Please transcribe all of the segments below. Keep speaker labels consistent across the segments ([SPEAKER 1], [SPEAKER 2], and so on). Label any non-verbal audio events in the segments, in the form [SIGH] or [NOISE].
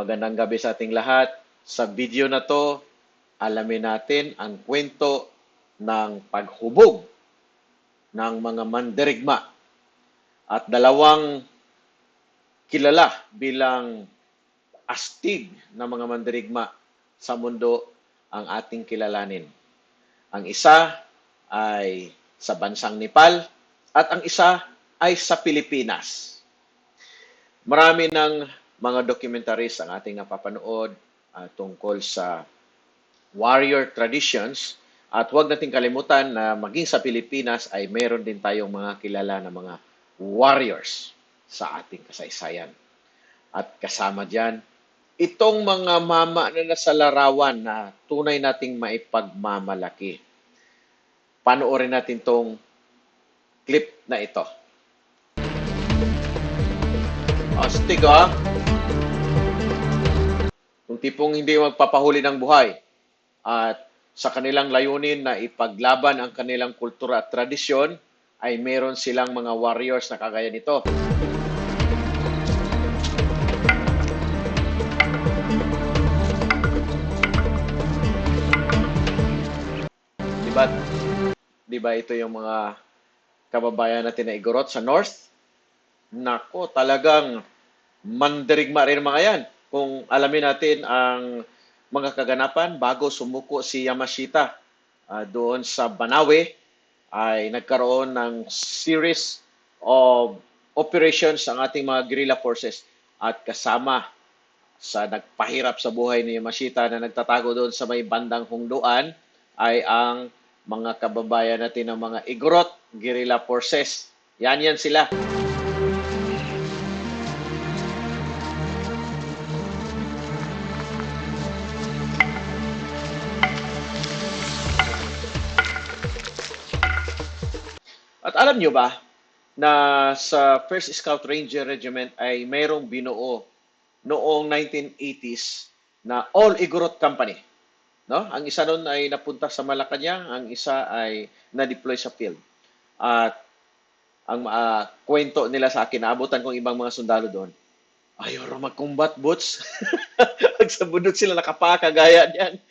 [SPEAKER 1] Magandang gabi sa ating lahat. Sa video na to, alamin natin ang kwento ng paghubog ng mga mandirigma at dalawang kilala bilang astig na mga mandirigma sa mundo ang ating kilalanin. Ang isa ay sa bansang Nepal at ang isa ay sa Pilipinas. Marami ng mga documentaries ang ating napapanood ah, tungkol sa warrior traditions at huwag nating kalimutan na maging sa Pilipinas ay meron din tayong mga kilala na mga warriors sa ating kasaysayan. At kasama dyan, itong mga mama na nasa larawan na tunay nating maipagmamalaki. Panoorin natin tong clip na ito. Astig ah. Yung tipong hindi magpapahuli ng buhay at sa kanilang layunin na ipaglaban ang kanilang kultura at tradisyon ay meron silang mga warriors na kagaya nito. Di ba? Di ba ito yung mga kababayan natin na igorot sa North? Nako, talagang mandirigma rin mga yan. Kung alamin natin ang mga kaganapan bago sumuko si Yamashita ah, doon sa Banawe ay nagkaroon ng series of operations ang ating mga guerrilla forces at kasama sa nagpahirap sa buhay ni Yamashita na nagtatago doon sa may bandang hungduan ay ang mga kababayan natin ng mga Igorot guerrilla forces. Yan yan sila. At alam nyo ba na sa 1st Scout Ranger Regiment ay mayroong binuo noong 1980s na All Igorot Company. No? Ang isa doon ay napunta sa Malacanang, ang isa ay na-deploy sa field. At ang ah, kwento nila sa akin, naabutan kong ibang mga sundalo doon, ayaw raw mag-combat boots. [LAUGHS] Pag sa bunod sila nakapaka, gaya niyan.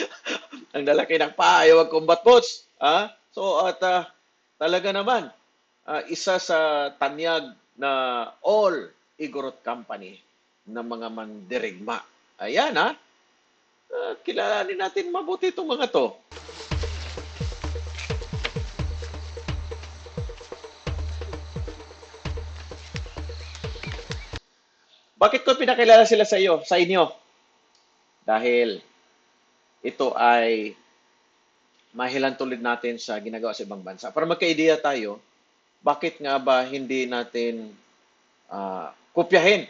[SPEAKER 1] [LAUGHS] ang lalaki ng paa, ayaw mag-combat boots. Ah? So, at ah, talaga naman, ah, isa sa tanyag na all Igorot Company ng mga mandirigma. Ayan ha. Uh, kilalanin natin mabuti itong mga to. Bakit ko pinakilala sila sa iyo, sa inyo? Dahil ito ay mahilan tulad natin sa ginagawa sa ibang bansa. Para magka-ideya tayo, bakit nga ba hindi natin ah, kopyahin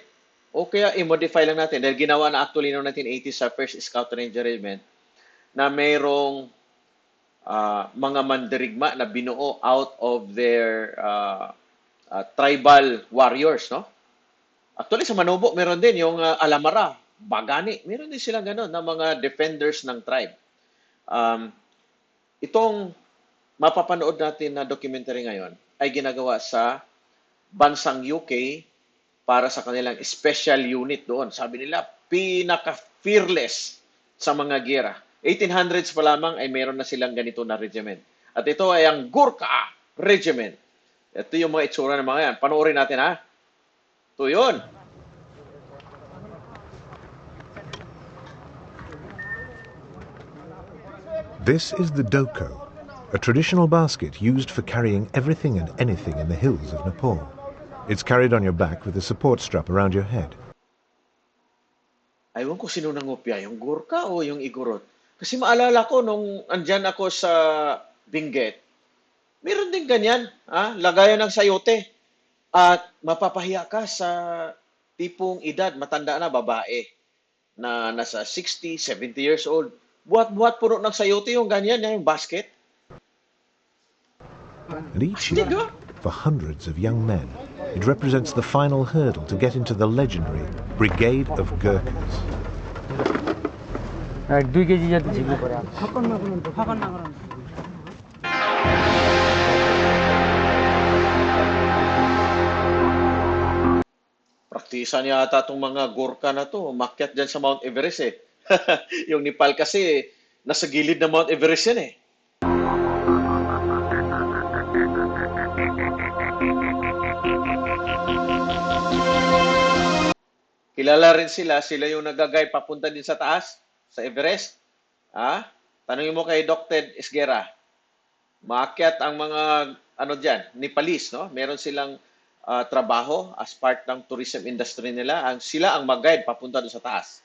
[SPEAKER 1] o kaya i-modify lang natin dahil ginawa na actually noong 1980 sa First Scout Ranger Regiment na mayroong ah, mga mandirigma na binuo out of their ah, ah, tribal warriors, no? Actually, sa Manubo, meron din yung ah, Alamara, Bagani. Meron din sila ganun na mga defenders ng tribe. Um, itong mapapanood natin na documentary ngayon ay ginagawa sa bansang UK para sa kanilang special unit doon. Sabi nila, pinaka-fearless sa mga gera. 1800s pa lamang ay meron na silang ganito na regiment. At ito ay ang Gurkha Regiment. Ito yung mga itsura ng mga yan. Panoorin natin ha. Ito yun.
[SPEAKER 2] This is the doko, a traditional basket used for carrying everything and anything in the hills of Nepal. It's carried on your back with a support strap around your head.
[SPEAKER 1] Aywan ko sino nangopya, yung Gurkha o yung Igorot. Kasi maalala ko nung andyan ako sa Benguet, meron din ganyan, ha? lagayan ng sayote. At mapapahiya ka sa tipong edad, matanda na babae, na nasa 60, 70 years old. Buhat-buhat puno ng sayote yung ganyan, yung basket.
[SPEAKER 2] Lychee,
[SPEAKER 1] ah,
[SPEAKER 2] for hundreds of young men, it represents the final hurdle to get into the legendary Brigade of Gurkhas.
[SPEAKER 1] Praktisan yata itong mga Gurkha na to. Makyat dyan sa Mount Everest eh. [LAUGHS] yung Nepal kasi, nasa gilid ng Mount Everest yan eh. Kilala rin sila, sila yung nagagay papunta din sa taas, sa Everest. Ha? Tanungin mo kay Ted Esguera. Maakyat ang mga ano diyan, Nepalese, no? Meron silang ah, trabaho as part ng tourism industry nila. Ang sila ang mag-guide papunta doon sa taas.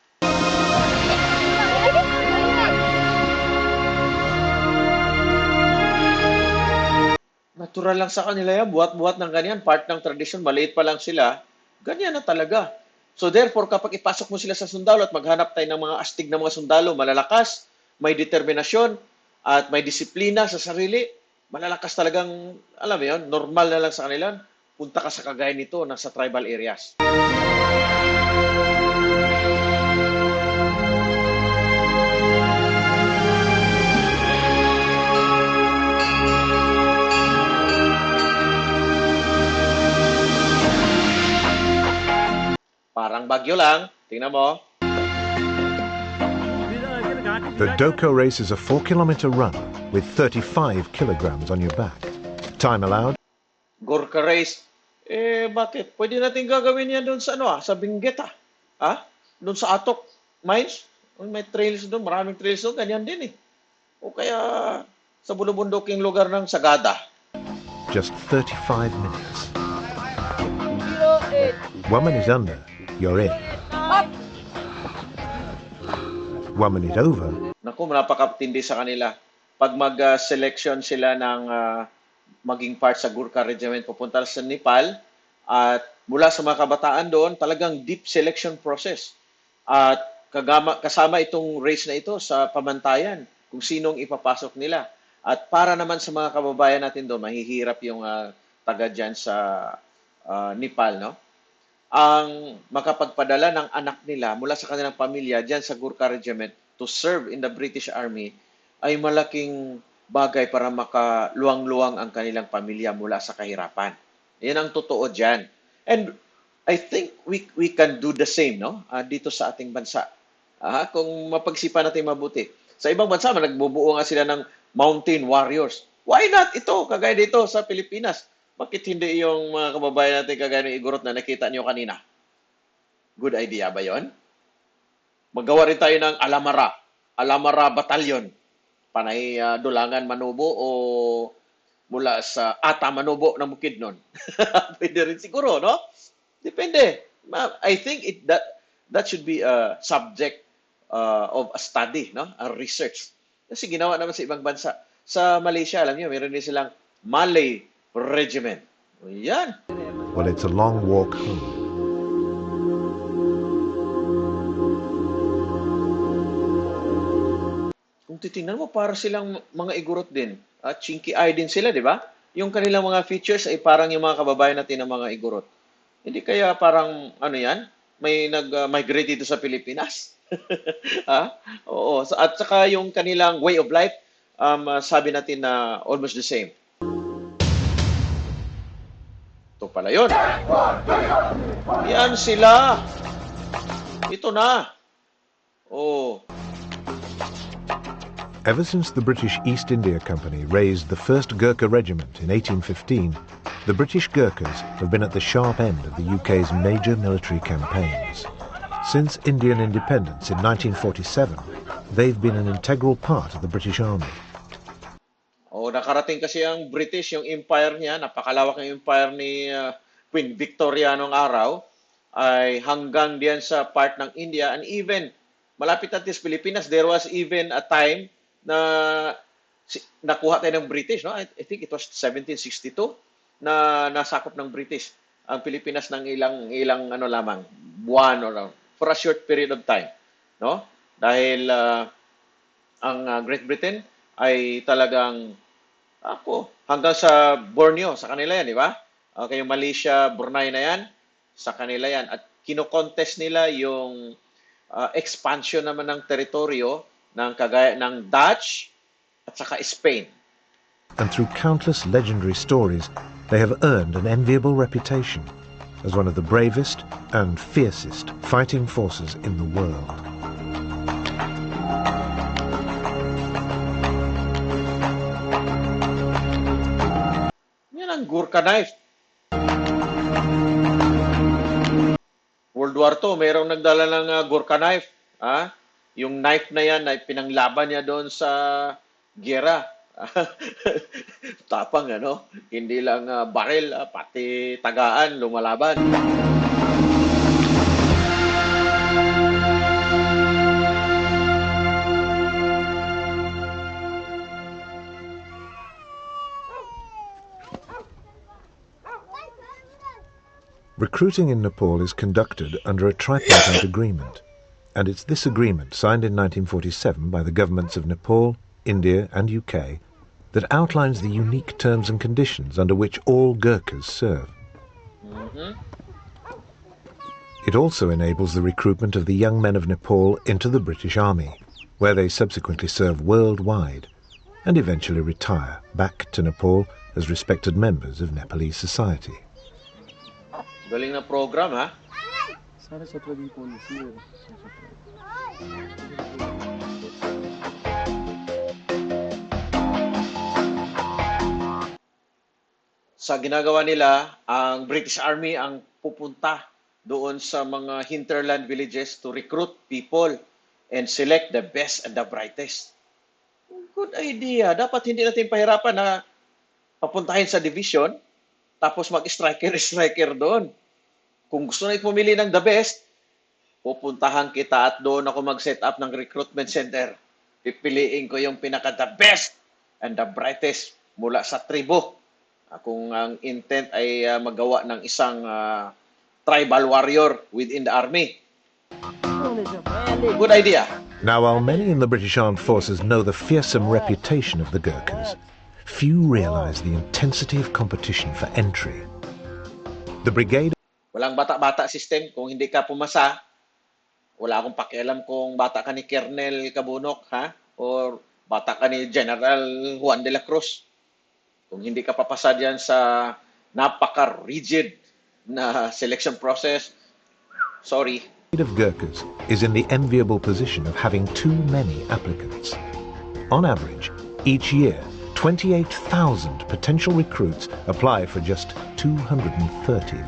[SPEAKER 1] Natural lang sa kanila yan. Buhat-buhat ng ganyan. Part ng tradition. Maliit pa lang sila. Ganyan na talaga. So therefore, kapag ipasok mo sila sa sundalo at maghanap tayo ng mga astig na mga sundalo, malalakas, may determinasyon, at may disiplina sa sarili, malalakas talagang, alam mo yun, normal na lang sa kanila. Punta ka sa kagaya nito, nasa tribal areas. Parang bagyo lang. Tingnan mo.
[SPEAKER 2] The Doko race is a 4 kilometer run with 35 kilograms on your back. Time allowed
[SPEAKER 1] Gorka Race. Eh, bakit? Pwede natin gagawin yan doon sa ano ah, sa Benguet ah. Ha? Doon sa Atok Mines. May trails doon, maraming trails doon, ganyan din eh. O kaya sa bulubunduking lugar ng Sagada.
[SPEAKER 2] just 35 minutes. One minute under, you're in. One minute over,
[SPEAKER 1] Naku, napakatindi sa kanila. Pag mag-selection sila ng ah, maging part sa Gurkha Regiment, pupunta sa Nepal, at mula sa mga kabataan doon, talagang deep selection process. At kagama, kasama itong race na ito sa pamantayan kung sinong ipapasok nila. At para naman sa mga kababayan natin doon, mahihirap yung ah, taga dyan sa ah, Nepal, no? Ang makapagpadala ng anak nila mula sa kanilang pamilya dyan sa Gurkha Regiment to serve in the British Army ay malaking bagay para makaluwang-luwang ang kanilang pamilya mula sa kahirapan. Yan ang totoo dyan. And I think we we can do the same no Ah, dito sa ating bansa. Ah, kung mapagsipan natin mabuti. Sa ibang bansa, nagbubuo nga sila ng mountain warriors. Why not ito, kagaya dito sa Pilipinas? Bakit hindi yung mga kababayan natin kagaya ng Igorot na nakita niyo kanina? Good idea ba yon? Magawa rin tayo ng Alamara. Alamara Battalion. Panay ah, Dulangan Manubo o mula sa Ata Manubo ng Bukidnon. [LAUGHS] Pwede rin siguro, no? Depende. I think it that that should be a subject uh, of a study, no? A research. Kasi ginawa naman sa ibang bansa. Sa Malaysia, alam niyo, meron din silang Malay Regiment. Yan.
[SPEAKER 2] well, it's a long walk home.
[SPEAKER 1] Kung titingnan mo, para silang mga igurot din. At chinky eye din sila, di ba? Yung kanilang mga features ay parang yung mga kababayan natin ng mga igurot. Hindi kaya parang, ano yan, may nag-migrate dito sa Pilipinas? ha? [LAUGHS] Oo. So, At saka yung kanilang way of life, um, uh, sabi natin na almost the same. Pala yun. Yan sila. Ito na. Oh.
[SPEAKER 2] Ever since the British East India Company raised the first Gurkha regiment in 1815, the British Gurkhas have been at the sharp end of the UK's major military campaigns. Since Indian independence in 1947, they've been an integral part of the British Army.
[SPEAKER 1] O nakarating kasi ang British, yung empire niya, napakalawak yung empire ni uh, Queen Victoria nung araw, ay hanggang diyan sa part ng India and even malapit natin sa Pilipinas, there was even a time na si- nakuha tayo ng British, no? I, I think it was 1762 na nasakop ng British ang Pilipinas ng ilang ilang ano lamang buwan or for a short period of time, no? Dahil uh, ang uh, Great Britain ay talagang ako hanggang sa Borneo sa kanila yan, di ba? Okay, yung Malaysia, Brunei na yan, sa kanila yan. At kino-contest nila yung uh, expansion naman ng teritoryo ng kagaya ng Dutch at saka Spain.
[SPEAKER 2] And through countless legendary stories, they have earned an enviable reputation. as one of the bravest and fiercest fighting forces in the world.
[SPEAKER 1] Yan ang Gurkha knife. World War II, mayroong nagdala ng uh, Gurkha knife. Ha? Yung knife na yan ay pinanglaban niya doon sa gera. [LAUGHS] Tapang, ano? Hindi lang uh, baril, ah, pati tagaan lumalaban.
[SPEAKER 2] Recruiting in Nepal is conducted under a tripartite agreement, and it's this agreement, signed in 1947 by the governments of Nepal, India, and UK, that outlines the unique terms and conditions under which all Gurkhas serve. Mm-hmm. It also enables the recruitment of the young men of Nepal into the British Army, where they subsequently serve worldwide and eventually retire back to Nepal as respected members of Nepalese society.
[SPEAKER 1] Galing na program, ha?
[SPEAKER 3] Sana sa trading policy. Eh.
[SPEAKER 1] Sa ginagawa nila, ang British Army ang pupunta doon sa mga hinterland villages to recruit people and select the best and the brightest. Good idea. Dapat hindi natin pahirapan na papuntahin sa division tapos mag-striker-striker [LAUGHS] doon. Kung gusto na pumili ng the best, pupuntahan kita at doon ako mag-set up ng recruitment center. Pipiliin ko yung pinaka-the best and the brightest mula sa tribo. Kung ang intent ay ah, magawa ng isang ah, tribal warrior within the army. Good idea.
[SPEAKER 2] Now, while many in the British Armed Forces know the fearsome reputation of the Gurkhas, few realise the intensity of competition for entry. The brigade
[SPEAKER 1] Walang bata-bata system. Kung hindi ka pumasa, wala akong pakialam kung bata ka ni Colonel Cabunok, ha? Or bata ka ni General Juan de la Cruz. Kung hindi ka papasa diyan sa napaka-rigid na selection process, sorry,
[SPEAKER 2] of Gurkhas is in the enviable position of having too many applicants. On average, each year, 28,000 potential recruits apply for just 230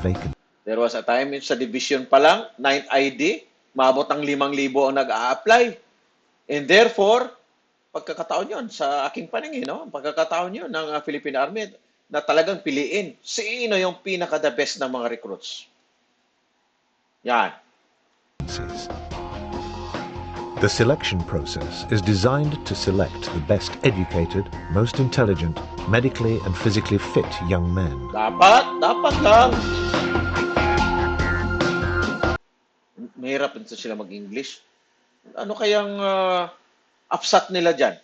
[SPEAKER 2] vacancies.
[SPEAKER 1] There was a time sa division pa lang, 9th ID, maabot ng 5,000 ang nag-a-apply. And therefore, pagkakataon yun sa aking paningin, no? pagkakataon yun ng uh, Philippine Army na talagang piliin sino yung pinaka-the best ng mga recruits. Yan.
[SPEAKER 2] The selection process is designed to select the best educated, most intelligent, medically and physically fit young men.
[SPEAKER 1] Dapat, dapat lang. Mahirap din sila mag-English. Ano kayang uh, upsat nila dyan?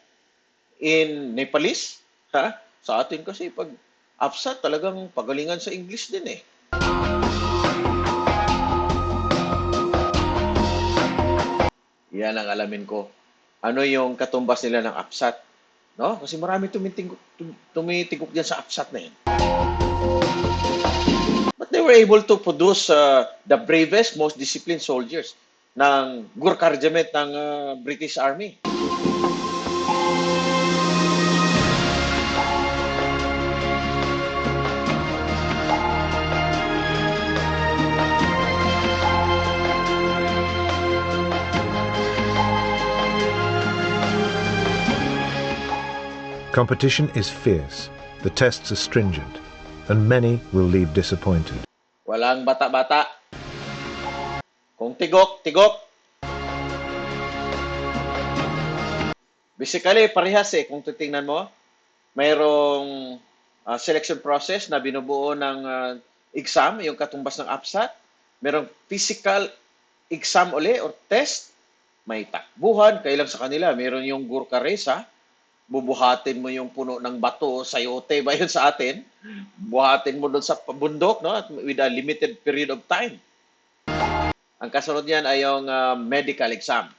[SPEAKER 1] In Nepalese? Ha? Sa atin kasi pag upsat talagang pagalingan sa English din eh. Yan ang alamin ko. Ano yung katumbas nila ng upsat? No? Kasi marami tumitingok, tum- tumitingok dyan sa upsat na yan. But they were able to produce uh, the bravest, most disciplined soldiers ng Gurkha Regiment ng uh, British Army.
[SPEAKER 2] Competition is fierce, the tests are stringent, and many will leave disappointed.
[SPEAKER 1] Walang bata-bata. Kung tigok, tigok. Basically, parehas eh. Kung titingnan mo, mayroong uh, selection process na binubuo ng uh, exam, yung katumbas ng APSAT. Merong physical exam uli or test. May takbuhan, kailang sa kanila. Meron yung Gurkha race ha. Bubuhatin mo yung puno ng bato, sayote ba yun sa atin? Buhatin mo doon sa bundok no? At with a limited period of time. Ang kasunod niyan ay yung uh, medical exam.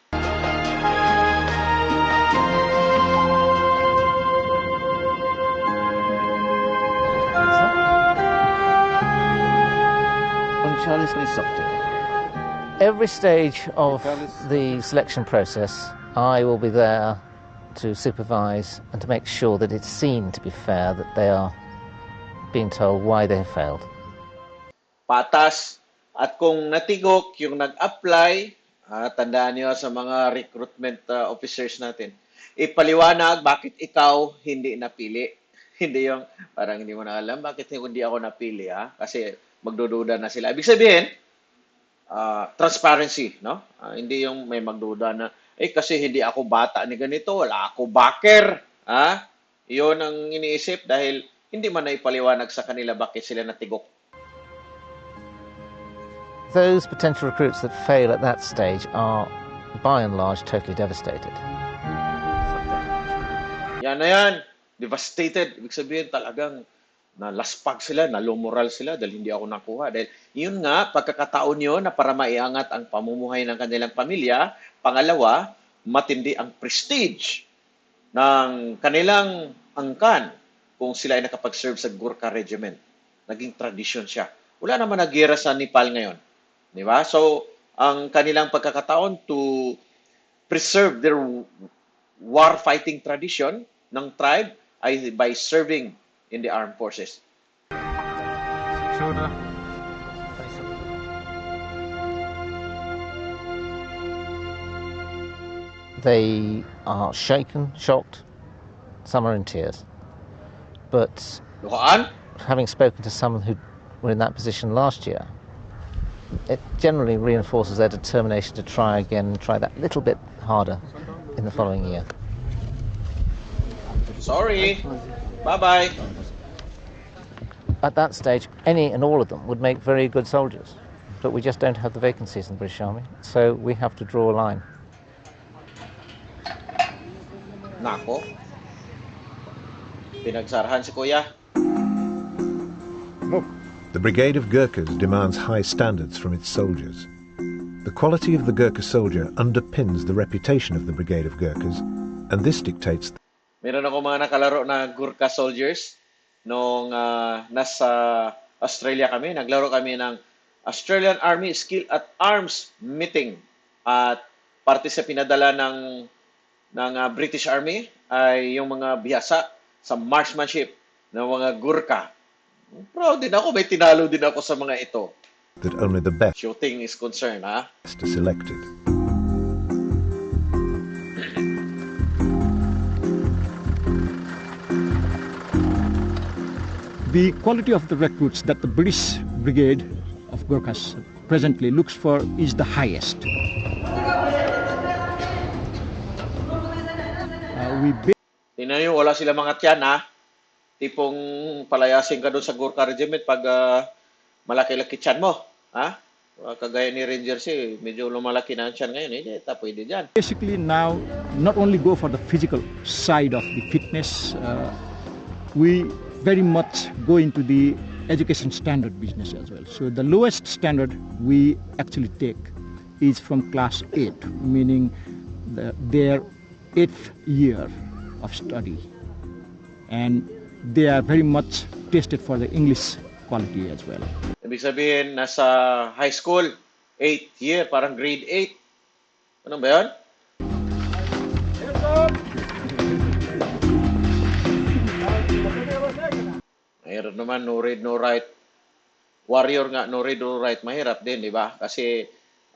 [SPEAKER 4] Every stage of the selection process, I will be there to supervise and to make sure that it's seen to be fair, that they are being told why they have failed.
[SPEAKER 1] patas. At kung natigok yung nag-apply, ah, tandaan niyo sa mga recruitment ah, officers natin, ipaliwanag bakit ikaw hindi napili. [LAUGHS] hindi yung parang hindi mo na alam bakit hindi ako napili ha kasi magdududa na sila. Ibig sabihin, ah, transparency, no? Ah, hindi yung may magduda na eh kasi hindi ako bata ni ganito, wala ako backer, ha? Iyon ang iniisip dahil hindi man na ipaliwanag sa kanila bakit sila natigok.
[SPEAKER 4] Those potential recruits that fail at that stage are, by and large, totally devastated.
[SPEAKER 1] Yan na yan. Devastated. Ibig sabihin talagang nalaspag sila, nalumoral sila dahil hindi ako nakuha. Dahil yun nga, pagkakataon yun na para maiangat ang pamumuhay ng kanilang pamilya. Pangalawa, matindi ang prestige ng kanilang angkan kung sila ay nakapag-serve sa Gurkha Regiment. Naging tradisyon siya. Wala naman naggira sa Nepal ngayon. Di ba? So, ang kanilang pagkakataon to preserve their war fighting tradition ng tribe ay by serving in the armed forces.
[SPEAKER 4] They are shaken, shocked, some are in tears. But
[SPEAKER 1] Luhaan?
[SPEAKER 4] having spoken to some who were in that position last year, it generally reinforces their determination to try again and try that little bit harder in the following year.
[SPEAKER 1] Sorry. Bye-bye.
[SPEAKER 4] At that stage, any and all of them would make very good soldiers. But we just don't have the vacancies in the British Army, so we have to draw a line.
[SPEAKER 1] Nako. Pinagsarahan si Kuya.
[SPEAKER 2] The Brigade of Gurkhas demands high standards from its soldiers. The quality of the Gurkha soldier underpins the reputation of the Brigade of Gurkhas, and this dictates
[SPEAKER 1] Meron ako mga nakalaro na Gurkha soldiers nung ah, nasa Australia kami. Naglaro kami ng Australian Army Skill at Arms Meeting. At parte sa pinadala ng ng ah, British Army ay yung mga bihasa sa marksmanship ng mga Gurkha. Proud din ako, may tinalo din ako sa mga ito.
[SPEAKER 2] that only the best
[SPEAKER 1] Shooting is concerned, ha?
[SPEAKER 2] are selected.
[SPEAKER 5] The quality of the recruits that the British Brigade of Gurkhas presently looks for is the highest. Uh, we
[SPEAKER 1] Tingnan nyo, wala sila mga tiyan, ha? Tipong palayasin ka doon sa Gurkha Regiment pag ah, malaki-laki tiyan mo, ha? Ah, Kagaya ni Rangers eh, medyo lumalaki na ang tiyan ngayon, eh, ta pwede dyan.
[SPEAKER 5] basically now not only go for the physical side of the fitness, uh, we very much go into the education standard business as well. So the lowest standard we actually take is from class 8, meaning the, their eighth year of study. And they are very much tested for the English quality as well.
[SPEAKER 1] Ibig sabihin, nasa high school, 8th year, parang grade 8. Ano ba yun? Mahirap naman, no read, no write. Warrior nga, no read, no write. Mahirap din, di ba? Kasi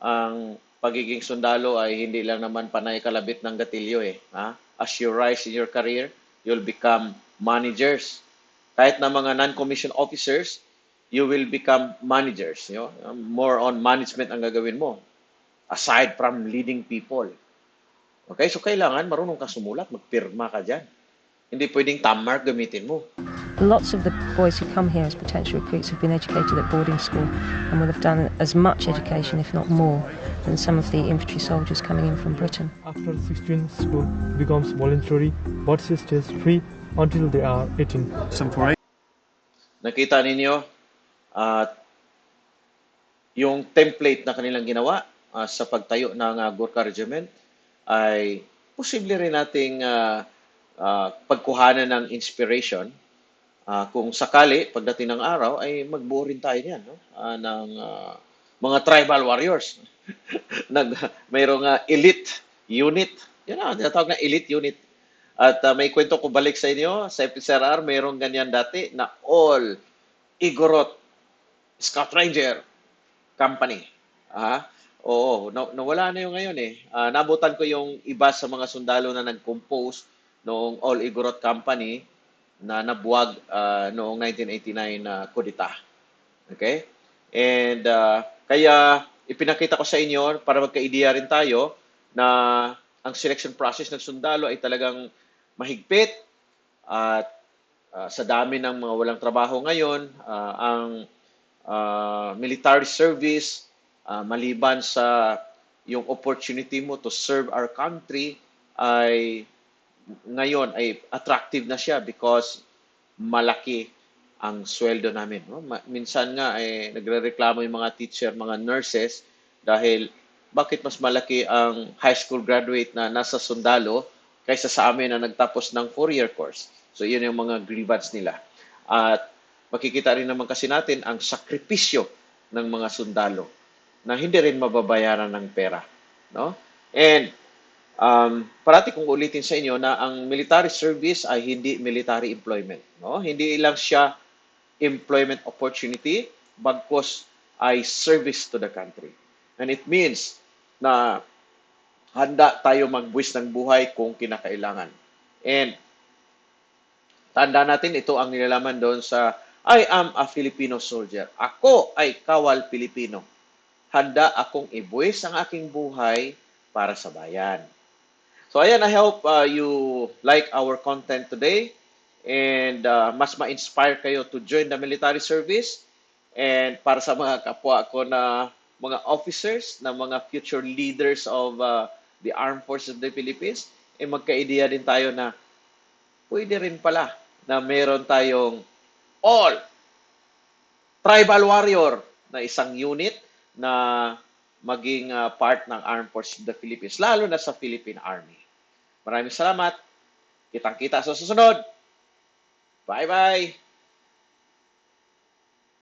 [SPEAKER 1] ang pagiging sundalo ay hindi lang naman panay kalabit ng gatilyo eh. Ha? As you rise in your career, you'll become managers. Kahit na mga non-commissioned officers, you will become managers. You know? More on management ang gagawin mo. Aside from leading people. Okay? So, kailangan marunong ka sumulat, magpirma ka dyan. Hindi pwedeng tammark gamitin mo.
[SPEAKER 6] Lots of the boys who come here as potential recruits have been educated at boarding school and will have done as much education, if not more, than some of the infantry soldiers coming in from Britain.
[SPEAKER 3] After 16, school becomes voluntary, but stays free until they are 18.
[SPEAKER 1] Nakita ninyo at yung template na kanilang ginawa ah, sa pagtayo ng ah, Gurkha Regiment ay posible rin nating ah, ah, pagkuhanan ng inspiration ah, kung sakali, pagdating ng araw, ay magbuo rin tayo niyan, no? Ah, ng ah, mga tribal warriors. [LAUGHS] Nag, mayroong ah, elite unit. Yan ang tinatawag na elite unit. At ah, may kwento ko balik sa inyo, sa FSRR, mayroong ganyan dati na all Igorot Scout Ranger Company. Ah, oo, na, nawala na yung ngayon eh. Ah, nabutan ko yung iba sa mga sundalo na nag-compose noong All Igorot Company na nabuwag ah, noong 1989 na kudita. Okay? And ah, kaya ipinakita ko sa inyo para magka-idea rin tayo na ang selection process ng sundalo ay talagang mahigpit at ah, sa dami ng mga walang trabaho ngayon, ah, ang ah, military service, ah, maliban sa yung opportunity mo to serve our country ay ngayon ay attractive na siya because malaki ang sweldo namin. No? Minsan nga ay nagrereklamo yung mga teacher, mga nurses dahil bakit mas malaki ang high school graduate na nasa sundalo kaysa sa amin na nagtapos ng four-year course. So yun yung mga grievance nila. At makikita rin naman kasi natin ang sakripisyo ng mga sundalo na hindi rin mababayaran ng pera. No? And um, parati kong ulitin sa inyo na ang military service ay hindi military employment. No? Hindi lang siya employment opportunity, bagkos ay service to the country. And it means na handa tayo magbuwis ng buhay kung kinakailangan. And tanda natin, ito ang nilalaman doon sa I am a Filipino soldier. Ako ay kawal Pilipino. Handa akong ibuwis ang aking buhay para sa bayan. So ayan, I hope uh, you like our content today and uh, mas ma-inspire kayo to join the military service and para sa mga kapwa ko na mga officers, na mga future leaders of uh, the Armed Forces of the Philippines, eh magka-ideya din tayo na pwede rin pala na meron tayong all tribal warrior na isang unit na maging uh, part ng Armed Forces of the Philippines, lalo na sa Philippine Army. Maraming salamat. Kitang-kita sa susunod. Bye-bye!